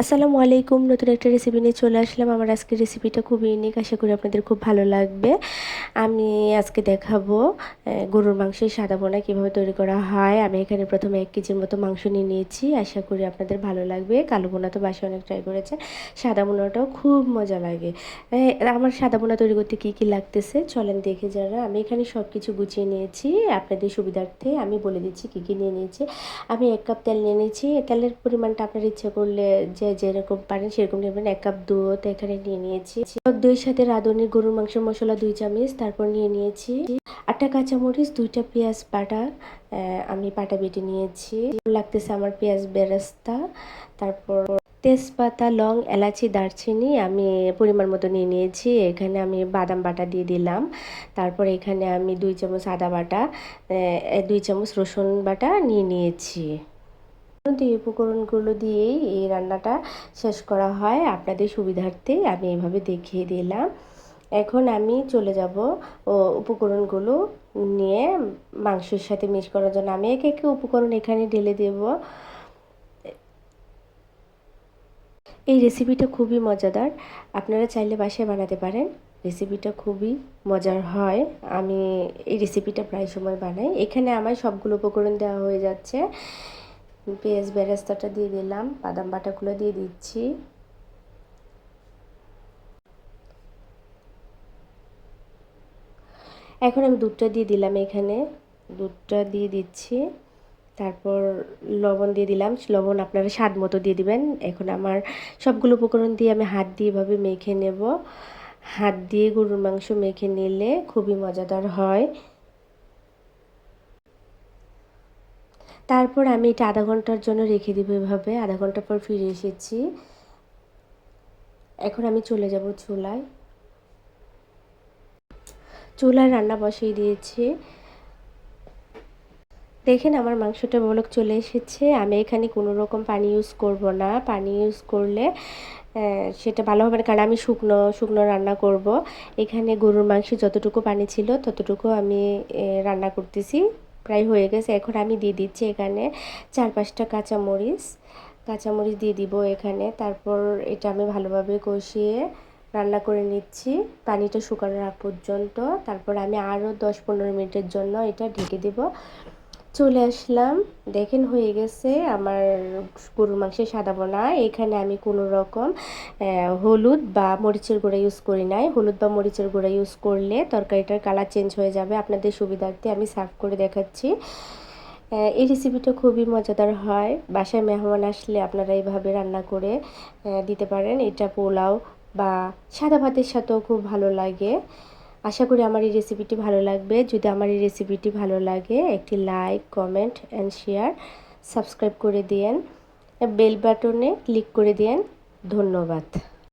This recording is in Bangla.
আসসালামু আলাইকুম। নতুন একটা রেসিপি নিয়ে চলে আসলাম। আমার আজকের রেসিপিটা খুব ইউনিক আশা করি আপনাদের খুব ভালো লাগবে। আমি আজকে দেখাবো গরুর মাংসের সাদা বোনা কীভাবে তৈরি করা হয়। আমি এখানে প্রথমে এক কেজির মতো মাংস নিয়ে নিয়েছি। আশা করি আপনাদের ভালো লাগবে। কালো বোনা তো বাসে অনেক ট্রাই করেছে। সাদা বোনাটাও খুব মজা লাগে। আমার সাদা বোনা তৈরি করতে কী কী লাগতেছে? চলেন দেখে যারা। আমি এখানে সব কিছু গুছিয়ে নিয়েছি। আপনাদের সুবিধার্থে আমি বলে দিচ্ছি কী কী নিয়ে নিয়েছি। আমি এক কাপ তেল নিয়ে নিয়েছি। তেলের পরিমাণটা আপনার ইচ্ছে করলে যে যেরকম পারেন সেরকম নেবেন। এক কাপ দুধ এখানে নিয়ে নিয়েছি। দইয়ের সাথে রাঁধুনি গরুর মাংস মশলা দুই চামচ তারপর নিয়ে নিয়েছি। আটটা কাঁচামরিচ, দুইটা পেঁয়াজ বাটা আমি পাটা বেটে নিয়েছি। লাগতেছে আমার পেঁয়াজ বেরেস্তা। তারপর তেজপাতা, লং, এলাচি, দারচিনি আমি পরিমাণ মতো নিয়ে নিয়েছি। এখানে আমি বাদাম বাটা দিয়ে দিলাম। তারপর এখানে আমি দুই চামচ আদা বাটা দুই চামচ রসুন বাটা নিয়ে নিয়েছি। এই উপকরণগুলো দিয়েই এই রান্নাটা শেষ করা হয়। আপনাদের সুবিধার্থে আমি এভাবে দেখিয়ে দিলাম। এখন আমি চলে যাব, ও উপকরণগুলো নিয়ে মাংসের সাথে মিক্স করার জন্য। আমি একে একে উপকরণ এখানে ঢেলে দেব। এই রেসিপিটা খুবই মজাদার। আপনারা চাইলে বাসায় বানাতে পারেন। রেসিপিটা খুবই মজার হয়। আমি এই রেসিপিটা প্রায় সময় বানাই। এখানে আমার সবগুলো উপকরণ দেওয়া হয়ে যাচ্ছে। পেঁয়াজ বেরেস্তাটা দিয়ে দিলাম, বাদাম বাটাগুলো দিয়ে দিচ্ছি। এখন আমি দুধটা দিয়ে দিলাম এখানে। দুধটা দিয়ে দিচ্ছি। তারপর লবণ দিয়ে দিলাম। লবণ আপনারা স্বাদ মতো দিয়ে দিবেন। এখন আমার সবগুলো উপকরণ দিয়ে আমি হাত দিয়ে এভাবে মেখে নেব। হাত দিয়ে গরুর মাংস মেখে নিলে খুবই মজাদার হয়। তারপর আমি এটা আধা ঘণ্টার জন্য রেখে দিব এভাবে। আধা ঘণ্টা পর ফিরে এসেছি। এখন আমি চলে যাব চুলায়। চুলায় রান্না বসিয়ে দিয়েছি। দেখেন আমার মাংসটা বলক চলে এসেছে। আমি এখানে কোনো রকম পানি ইউজ করব না। পানি ইউজ করলে সেটা ভালো হবে না, কারণ আমি শুকনো শুকনো রান্না করব। এখানে গরুর মাংসে যতটুকু পানি ছিল, ততটুকু আমি রান্না করতেছি। প্রায় হয়ে গেছে। এখন আমি দিয়ে দিচ্ছি এখানে চার পাঁচটা কাঁচামরিচ। কাঁচামরিচ দিয়ে দিব এখানে। তারপর এটা আমি ভালোভাবে কষিয়ে রান্না করে নিচ্ছি। পানিটা শুকানোর আগ পর্যন্ত। তারপর আমি আরও দশ পনেরো মিনিটের জন্য এটা ঢেকে দেব। চলে আসলাম। দেখেন হয়ে গেছে আমার গরুর মাংসের সাদা বোনা। এখানে আমি কোনো রকম হলুদ বা মরিচের গুঁড়া ইউজ করি নাই। হলুদ বা মরিচের গুঁড়া ইউজ করলে তরকারিটার কালার চেঞ্জ হয়ে যাবে। আপনাদের সুবিধার্থে আমি সার্ভ করে দেখাচ্ছি। এই রেসিপিটা খুবই মজাদার হয়। বাসায় মেহমান আসলে আপনারা এইভাবে রান্না করে দিতে পারেন। এটা পোলাও বা সাদা ভাতের সাথেও খুব ভালো লাগে। আশা করি আমার এই রেসিপিটি ভালো লাগবে। যদি আমার এই রেসিপিটি ভালো লাগে, একটি like comment and share subscribe করে দিয়েন। বেল বাটনে ক্লিক করে দিয়েন। ধন্যবাদ।